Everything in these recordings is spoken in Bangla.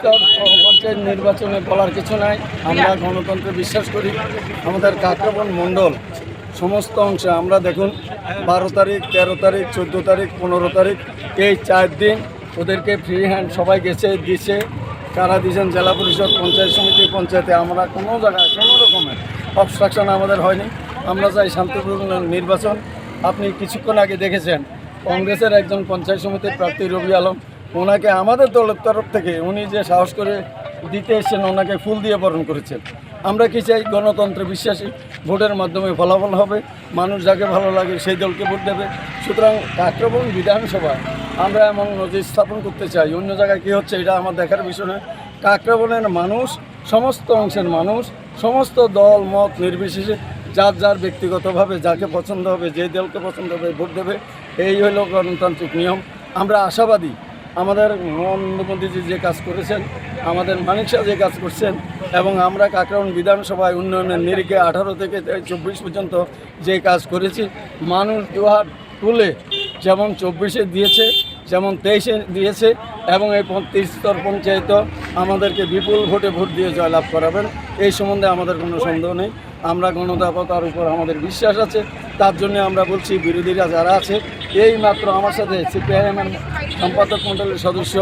পঞ্চায়েত নির্বাচনে বলার কিছু নাই। আমরা গণতন্ত্রে বিশ্বাস করি। আমাদের কাকরাবন মণ্ডল সমস্ত অংশে, আমরা দেখুন, বারো তারিখ, তেরো তারিখ, চোদ্দ তারিখ, পনেরো তারিখ, এই চার দিন ওদেরকে ফ্রি হ্যান্ড সবাই গেছে, দিছে। কারা দিয়েছেন জেলা পরিষদ, পঞ্চায়েত সমিতি, পঞ্চায়েতে আমরা কোনো জায়গায়, কোনো রকমের অবস্ট্রাকশন আমাদের হয়নি। আমরা চাই শান্তিপূর্ণ নির্বাচন। আপনি কিছুক্ষণ আগে দেখেছেন, কংগ্রেসের একজন পঞ্চায়েত সমিতির প্রার্থী রবি আলম। ওনাকে আমাদের দলের তরফ থেকে উনি যে সাহস করে দিতে এসেছেন, ওনাকে ফুল দিয়ে বরণ করেছেন। আমরা কি চাই? গণতন্ত্রে বিশ্বাসী, ভোটের মাধ্যমে ফলাফল হবে। মানুষ যাকে ভালো লাগে সেই দলকে ভোট দেবে। সুতরাং কাকরাবন বিধানসভায় আমরা এমন নজির স্থাপন করতে চাই। অন্য জায়গায় কী হচ্ছে এটা আমার দেখার বিষয় নয়। কাকরাবনের মানুষ, সমস্ত অংশের মানুষ, সমস্ত দল, মত নির্বিশেষে যার যার ব্যক্তিগতভাবে যাকে পছন্দ হবে, যে দলকে পছন্দ হবে, ভোট দেবে। এই হলো গণতান্ত্রিক নিয়ম। আমরা আশাবাদী আমাদের মোদীজি যে কাজ করেছেন, আমাদের মানিক শাহ যে কাজ করছেন, এবং আমরা কাকরাউন বিধানসভায় উন্নয়নের নিরিখে আঠারো থেকে চব্বিশ পর্যন্ত যে কাজ করেছি, মানুষ দুহাত তুলে যেমন চব্বিশে দিয়েছে, যেমন তেইশে দিয়েছে, এবং এই পঁয়ত্রিশ স্তর পঞ্চায়েত আমাদেরকে বিপুল ভোটে ভোট দিয়ে জয়লাভ করাবেন, এই সম্বন্ধে আমাদের কোনো সন্দেহ নেই। আমরা গণতাপতার উপর আমাদের বিশ্বাস আছে। তার জন্য আমরা বলছি বিরোধীরা যারা আছে, এই মাত্র আমার সাথে সিপিআইএমের সম্পাদক মণ্ডলের সদস্য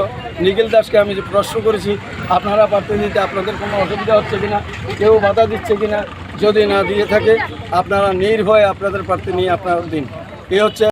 নিখিল দাসকে আমি যে প্রশ্ন করেছি, আপনারা দিতে আপনাদের কোনো অসুবিধা হচ্ছে কিনা, কেউ বাধা দিচ্ছে কিনা, যদি না দিয়ে থাকে, আপনারা নির্ভয়ে আপনাদের প্রার্থী নিয়ে আপনারা দিন। এ হচ্ছে